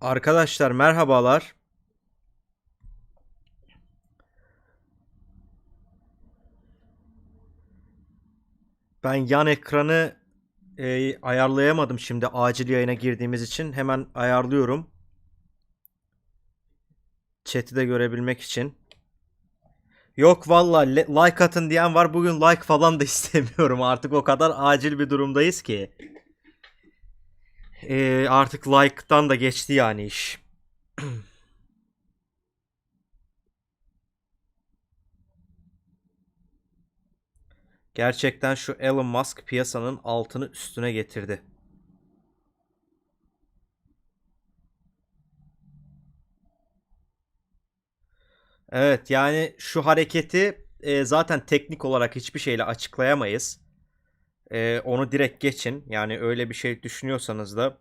Arkadaşlar merhabalar. Ben yan ekranı e, ayarlayamadım şimdi acil yayına girdiğimiz için. Hemen ayarlıyorum. Chat'i de görebilmek için. Yok valla like atın diyen var. Bugün like falan da istemiyorum. Artık o kadar acil bir durumdayız ki. E, artık like'tan da geçti yani iş. Gerçekten şu Elon Musk piyasanın altını üstüne getirdi. Evet yani şu hareketi e, zaten teknik olarak hiçbir şeyle açıklayamayız. E, onu direkt geçin. Yani öyle bir şey düşünüyorsanız da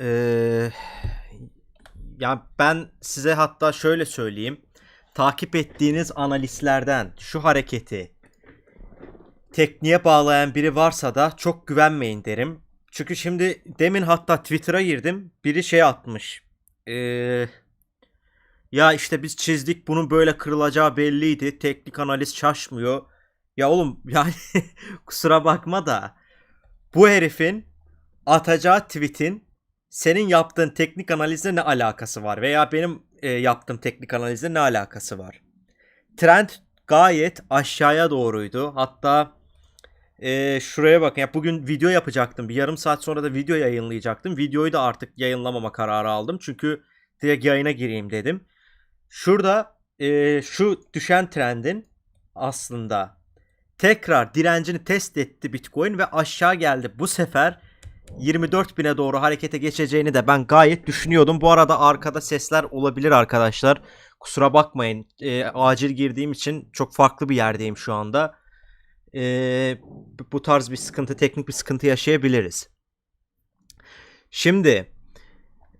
e, ya ben size hatta şöyle söyleyeyim. Takip ettiğiniz analistlerden şu hareketi tekniğe bağlayan biri varsa da çok güvenmeyin derim. Çünkü şimdi demin hatta Twitter'a girdim. Biri şey atmış. Eee ya işte biz çizdik bunun böyle kırılacağı belliydi. Teknik analiz şaşmıyor. Ya oğlum yani kusura bakma da bu herifin atacağı tweet'in senin yaptığın teknik analizle ne alakası var? Veya benim e, yaptığım teknik analizle ne alakası var? Trend gayet aşağıya doğruydu. Hatta e, şuraya bakın. Ya bugün video yapacaktım. Bir yarım saat sonra da video yayınlayacaktım. Videoyu da artık yayınlamama kararı aldım. Çünkü direkt yayına gireyim dedim. Şurada e, şu düşen trendin aslında tekrar direncini test etti Bitcoin ve aşağı geldi. Bu sefer 24 bine doğru harekete geçeceğini de ben gayet düşünüyordum. Bu arada arkada sesler olabilir arkadaşlar. Kusura bakmayın. E, acil girdiğim için çok farklı bir yerdeyim şu anda. E, bu tarz bir sıkıntı, teknik bir sıkıntı yaşayabiliriz. Şimdi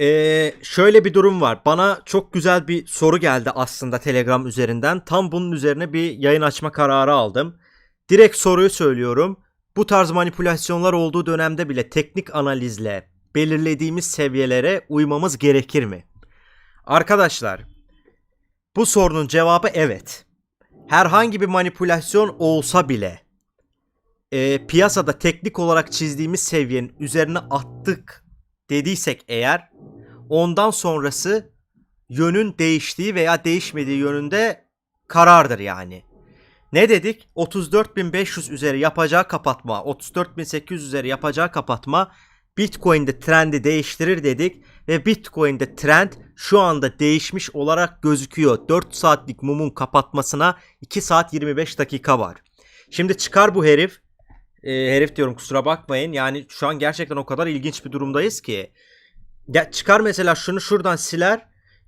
ee, şöyle bir durum var. Bana çok güzel bir soru geldi aslında Telegram üzerinden. Tam bunun üzerine bir yayın açma kararı aldım. Direkt soruyu söylüyorum. Bu tarz manipülasyonlar olduğu dönemde bile teknik analizle belirlediğimiz seviyelere uymamız gerekir mi? Arkadaşlar, bu sorunun cevabı evet. Herhangi bir manipülasyon olsa bile e, piyasada teknik olarak çizdiğimiz seviyenin üzerine attık dediysek eğer ondan sonrası yönün değiştiği veya değişmediği yönünde karardır yani. Ne dedik? 34.500 üzeri yapacağı kapatma, 34.800 üzeri yapacağı kapatma Bitcoin'de trendi değiştirir dedik ve Bitcoin'de trend şu anda değişmiş olarak gözüküyor. 4 saatlik mumun kapatmasına 2 saat 25 dakika var. Şimdi çıkar bu herif. Ee, herif diyorum kusura bakmayın. Yani şu an gerçekten o kadar ilginç bir durumdayız ki. Ya çıkar mesela şunu şuradan siler.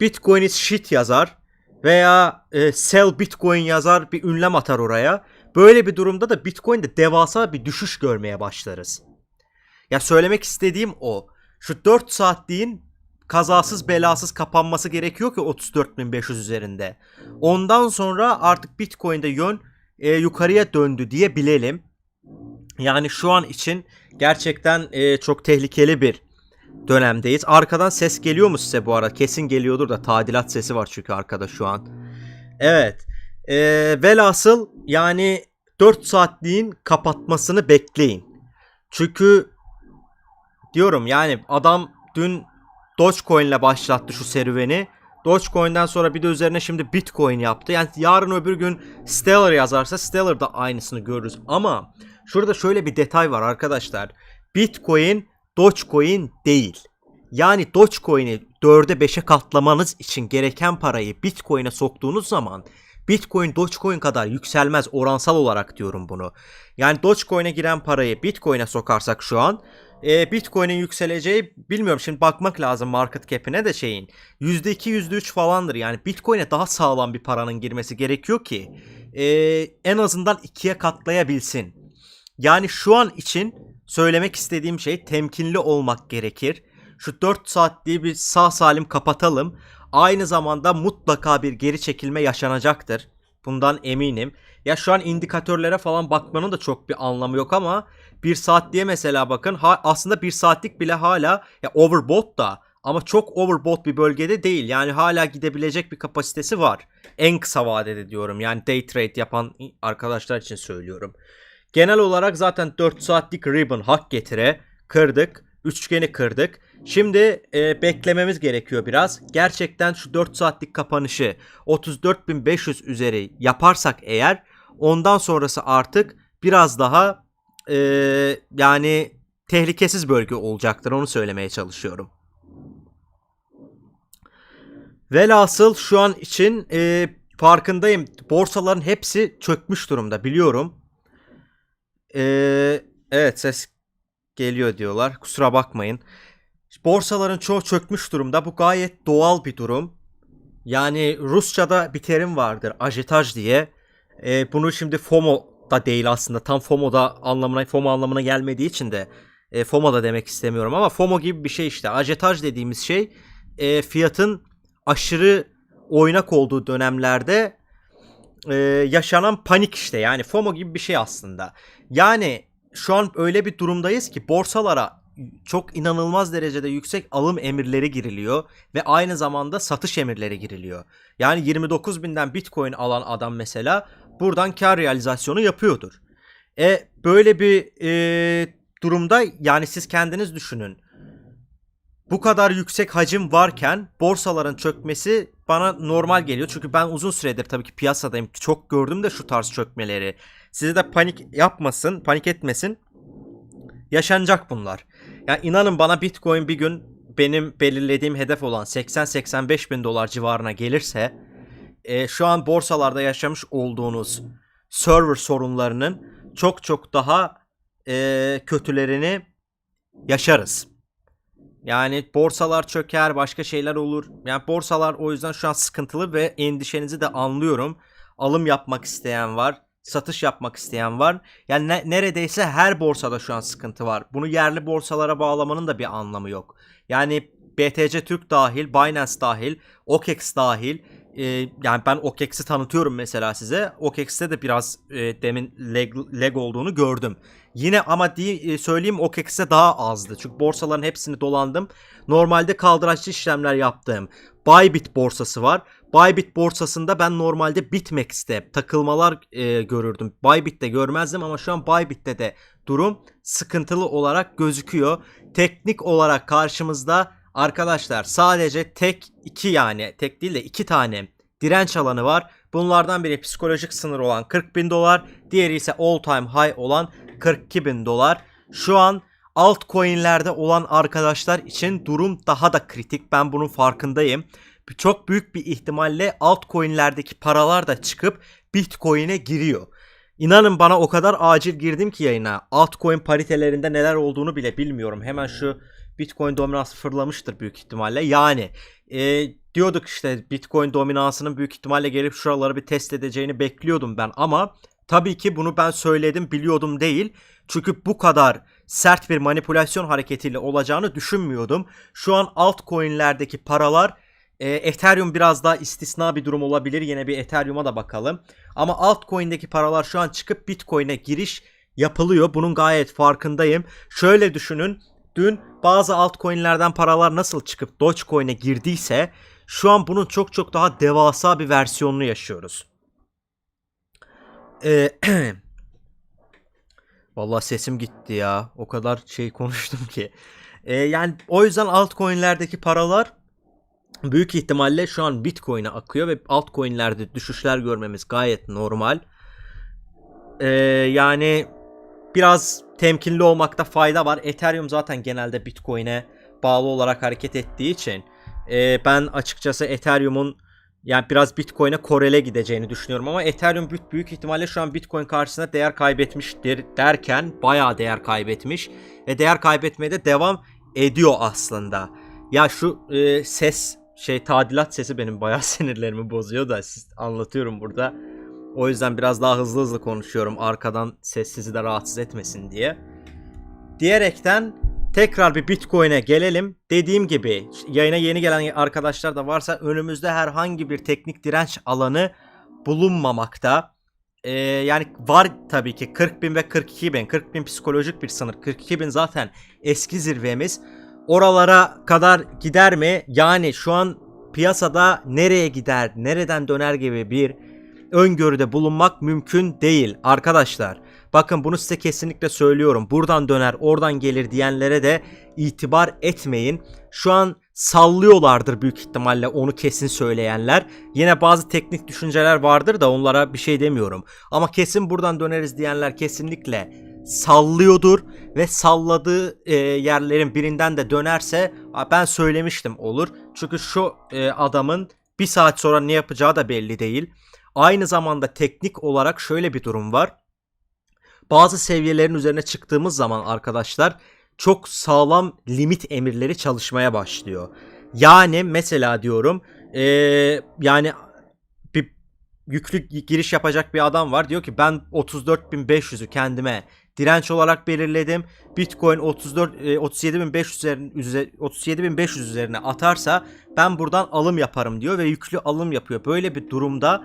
Bitcoin is shit yazar. Veya e, sell Bitcoin yazar bir ünlem atar oraya. Böyle bir durumda da Bitcoin'de devasa bir düşüş görmeye başlarız. Ya söylemek istediğim o. Şu 4 saatliğin kazasız belasız kapanması gerekiyor ki 34.500 üzerinde. Ondan sonra artık Bitcoin'de yön e, yukarıya döndü diye bilelim. Yani şu an için gerçekten e, çok tehlikeli bir dönemdeyiz. Arkadan ses geliyor mu size bu arada? Kesin geliyordur da tadilat sesi var çünkü arkada şu an. Evet. E, velhasıl yani 4 saatliğin kapatmasını bekleyin. Çünkü diyorum yani adam dün Dogecoin ile başlattı şu serüveni. Dogecoin'den sonra bir de üzerine şimdi Bitcoin yaptı. Yani yarın öbür gün Stellar yazarsa Stellar da aynısını görürüz. Ama şurada şöyle bir detay var arkadaşlar. Bitcoin Dogecoin değil. Yani Dogecoin'i 4'e 5'e katlamanız için gereken parayı Bitcoin'e soktuğunuz zaman Bitcoin Dogecoin kadar yükselmez oransal olarak diyorum bunu. Yani Dogecoin'e giren parayı Bitcoin'e sokarsak şu an e, Bitcoin'in yükseleceği bilmiyorum şimdi bakmak lazım market cap'ine de şeyin. %2 %3 falandır yani Bitcoin'e daha sağlam bir paranın girmesi gerekiyor ki e, en azından ikiye katlayabilsin. Yani şu an için söylemek istediğim şey temkinli olmak gerekir. Şu 4 saatliği bir sağ salim kapatalım. Aynı zamanda mutlaka bir geri çekilme yaşanacaktır. Bundan eminim. Ya şu an indikatörlere falan bakmanın da çok bir anlamı yok ama 1 saat diye mesela bakın ha, aslında 1 saatlik bile hala ya overbought da ama çok overbought bir bölgede değil. Yani hala gidebilecek bir kapasitesi var. En kısa vadede diyorum. Yani day trade yapan arkadaşlar için söylüyorum. Genel olarak zaten 4 saatlik ribbon hak getire kırdık. Üçgeni kırdık. Şimdi e, beklememiz gerekiyor biraz. Gerçekten şu 4 saatlik kapanışı 34.500 üzeri yaparsak eğer ondan sonrası artık biraz daha e, yani tehlikesiz bölge olacaktır. Onu söylemeye çalışıyorum. Velhasıl şu an için e, farkındayım. Borsaların hepsi çökmüş durumda biliyorum. E, evet ses geliyor diyorlar. Kusura bakmayın. Borsaların çoğu çökmüş durumda. Bu gayet doğal bir durum. Yani Rusça'da bir terim vardır. Ajitaj diye. E, bunu şimdi FOMO da değil aslında. Tam FOMO da anlamına FOMO anlamına gelmediği için de e, FOMO da demek istemiyorum ama FOMO gibi bir şey işte. Ajitaj dediğimiz şey e, fiyatın aşırı oynak olduğu dönemlerde e, yaşanan panik işte. Yani FOMO gibi bir şey aslında. Yani şu an öyle bir durumdayız ki borsalara çok inanılmaz derecede yüksek alım emirleri giriliyor ve aynı zamanda satış emirleri giriliyor. Yani 29 binden bitcoin alan adam mesela buradan kar realizasyonu yapıyordur. E böyle bir e, durumda yani siz kendiniz düşünün. Bu kadar yüksek hacim varken borsaların çökmesi bana normal geliyor. Çünkü ben uzun süredir tabii ki piyasadayım. Çok gördüm de şu tarz çökmeleri. Size de panik yapmasın, panik etmesin. Yaşanacak bunlar. Yani inanın bana Bitcoin bir gün benim belirlediğim hedef olan 80-85 bin dolar civarına gelirse e, şu an borsalarda yaşamış olduğunuz server sorunlarının çok çok daha e, kötülerini yaşarız. Yani borsalar çöker, başka şeyler olur. Yani borsalar o yüzden şu an sıkıntılı ve endişenizi de anlıyorum. Alım yapmak isteyen var, satış yapmak isteyen var. Yani ne, neredeyse her borsada şu an sıkıntı var. Bunu yerli borsalara bağlamanın da bir anlamı yok. Yani BTC Türk dahil, Binance dahil, OKEX dahil. E, yani ben OKEX'i tanıtıyorum mesela size. OKEX'te de biraz e, demin leg, leg olduğunu gördüm. Yine ama diye, söyleyeyim OKEX'te daha azdı. Çünkü borsaların hepsini dolandım. Normalde kaldıraçlı işlemler yaptığım Bybit borsası var. Bybit borsasında ben normalde Bitmex'te takılmalar e, görürdüm. Bybit'te görmezdim ama şu an Bybit'te de durum sıkıntılı olarak gözüküyor. Teknik olarak karşımızda arkadaşlar sadece tek iki yani tek değil de iki tane direnç alanı var. Bunlardan biri psikolojik sınır olan 40 bin dolar. Diğeri ise all time high olan 42 bin dolar. Şu an altcoin'lerde olan arkadaşlar için durum daha da kritik. Ben bunun farkındayım. Çok büyük bir ihtimalle altcoin'lerdeki paralar da çıkıp Bitcoin'e giriyor. İnanın bana o kadar acil girdim ki yayına. Altcoin paritelerinde neler olduğunu bile bilmiyorum. Hemen şu Bitcoin dominansı fırlamıştır büyük ihtimalle. Yani e, diyorduk işte Bitcoin dominansının büyük ihtimalle gelip şuraları bir test edeceğini bekliyordum ben ama tabii ki bunu ben söyledim biliyordum değil. Çünkü bu kadar sert bir manipülasyon hareketiyle olacağını düşünmüyordum. Şu an altcoin'lerdeki paralar e, Ethereum biraz daha istisna bir durum olabilir. Yine bir Ethereum'a da bakalım. Ama altcoin'deki paralar şu an çıkıp Bitcoin'e giriş yapılıyor. Bunun gayet farkındayım. Şöyle düşünün. Dün bazı altcoin'lerden paralar nasıl çıkıp Dogecoin'e girdiyse şu an bunun çok çok daha devasa bir versiyonunu yaşıyoruz. Ee, Vallahi sesim gitti ya. O kadar şey konuştum ki. Ee, yani o yüzden altcoin'lerdeki paralar büyük ihtimalle şu an Bitcoin'e akıyor ve altcoin'lerde düşüşler görmemiz gayet normal. Ee, yani biraz temkinli olmakta fayda var. Ethereum zaten genelde Bitcoin'e bağlı olarak hareket ettiği için e, ben açıkçası Ethereum'un yani biraz Bitcoin'e korele gideceğini düşünüyorum ama Ethereum büyük, büyük ihtimalle şu an Bitcoin karşısında değer kaybetmiştir derken bayağı değer kaybetmiş ve değer kaybetmeye de devam ediyor aslında. Ya şu e, ses şey tadilat sesi benim bayağı sinirlerimi bozuyor da siz anlatıyorum burada. O yüzden biraz daha hızlı hızlı konuşuyorum arkadan ses sizi de rahatsız etmesin diye. Diyerekten tekrar bir Bitcoin'e gelelim. Dediğim gibi yayına yeni gelen arkadaşlar da varsa önümüzde herhangi bir teknik direnç alanı bulunmamakta. e, yani var tabii ki 40 bin ve 42 bin. 40 bin psikolojik bir sınır. 42 bin zaten eski zirvemiz. Oralara kadar gider mi? Yani şu an piyasada nereye gider, nereden döner gibi bir öngörüde bulunmak mümkün değil arkadaşlar. Bakın bunu size kesinlikle söylüyorum. Buradan döner, oradan gelir diyenlere de itibar etmeyin. Şu an sallıyorlardır büyük ihtimalle onu kesin söyleyenler. Yine bazı teknik düşünceler vardır da onlara bir şey demiyorum. Ama kesin buradan döneriz diyenler kesinlikle sallıyordur ve salladığı e, yerlerin birinden de dönerse "Aa, ben söylemiştim olur. Çünkü şu e, adamın bir saat sonra ne yapacağı da belli değil. Aynı zamanda teknik olarak şöyle bir durum var. Bazı seviyelerin üzerine çıktığımız zaman arkadaşlar çok sağlam limit emirleri çalışmaya başlıyor. Yani mesela diyorum eee, yani bir yüklü giriş yapacak bir adam var. Diyor ki ben 34.500'ü kendime direnç olarak belirledim. Bitcoin 34 e, 37.500 üzerine 37.500 üzerine atarsa ben buradan alım yaparım diyor ve yüklü alım yapıyor. Böyle bir durumda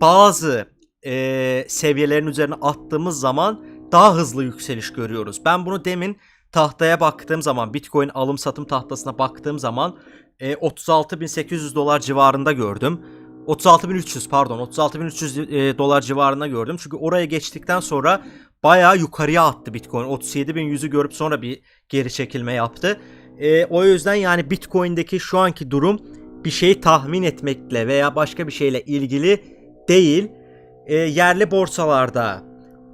bazı e, seviyelerin üzerine attığımız zaman daha hızlı yükseliş görüyoruz. Ben bunu demin tahtaya baktığım zaman Bitcoin alım satım tahtasına baktığım zaman e, 36.800 dolar civarında gördüm. 36.300 pardon 36.300 e, dolar civarında gördüm. Çünkü oraya geçtikten sonra bayağı yukarıya attı Bitcoin. 37.100'ü görüp sonra bir geri çekilme yaptı. E, o yüzden yani Bitcoin'deki şu anki durum bir şeyi tahmin etmekle veya başka bir şeyle ilgili değil. E, yerli borsalarda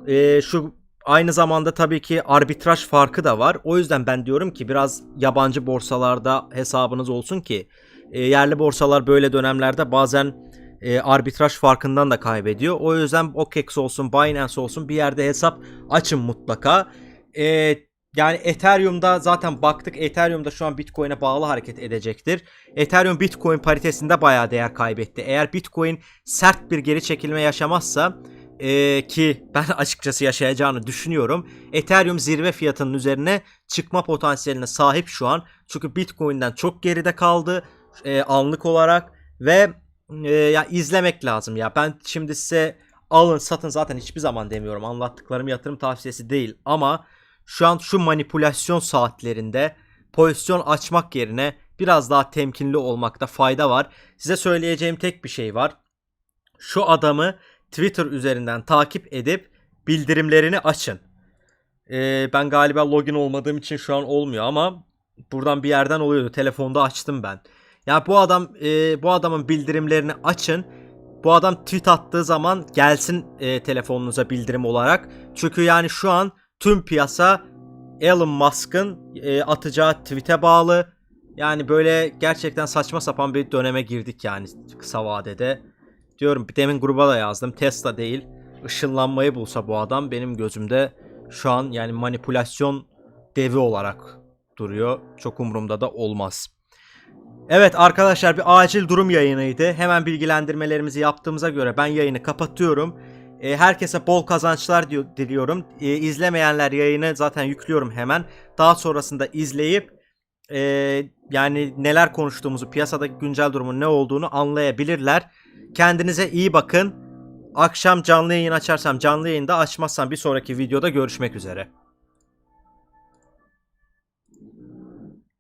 e, şu aynı zamanda tabii ki arbitraj farkı da var. O yüzden ben diyorum ki biraz yabancı borsalarda hesabınız olsun ki e, yerli borsalar böyle dönemlerde bazen e, arbitraj farkından da kaybediyor. O yüzden OKEX olsun, Binance olsun bir yerde hesap açın mutlaka. E, yani Ethereum'da zaten baktık Ethereum'da şu an Bitcoin'e bağlı hareket edecektir. Ethereum Bitcoin paritesinde bayağı değer kaybetti. Eğer Bitcoin sert bir geri çekilme yaşamazsa e, ki ben açıkçası yaşayacağını düşünüyorum. Ethereum zirve fiyatının üzerine çıkma potansiyeline sahip şu an. Çünkü Bitcoin'den çok geride kaldı e, anlık olarak ve e, ya izlemek lazım ya. Ben şimdi size alın satın zaten hiçbir zaman demiyorum. Anlattıklarım yatırım tavsiyesi değil ama şu an şu manipülasyon saatlerinde pozisyon açmak yerine biraz daha temkinli olmakta fayda var. Size söyleyeceğim tek bir şey var. Şu adamı Twitter üzerinden takip edip bildirimlerini açın. Ee, ben galiba login olmadığım için şu an olmuyor ama buradan bir yerden oluyordu. Telefonda açtım ben. Ya bu adam e, bu adamın bildirimlerini açın. Bu adam tweet attığı zaman gelsin e, telefonunuza bildirim olarak. Çünkü yani şu an tüm piyasa Elon Musk'ın e, atacağı tweet'e bağlı. Yani böyle gerçekten saçma sapan bir döneme girdik yani kısa vadede. Diyorum demin gruba da yazdım. Tesla değil. Işınlanmayı bulsa bu adam benim gözümde şu an yani manipülasyon devi olarak duruyor. Çok umurumda da olmaz. Evet arkadaşlar bir acil durum yayınıydı. Hemen bilgilendirmelerimizi yaptığımıza göre ben yayını kapatıyorum. E, herkese bol kazançlar diliyorum. E, izlemeyenler yayını zaten yüklüyorum hemen. Daha sonrasında izleyip e, yani neler konuştuğumuzu, piyasadaki güncel durumun ne olduğunu anlayabilirler. Kendinize iyi bakın. Akşam canlı yayın açarsam canlı yayında açmazsam bir sonraki videoda görüşmek üzere.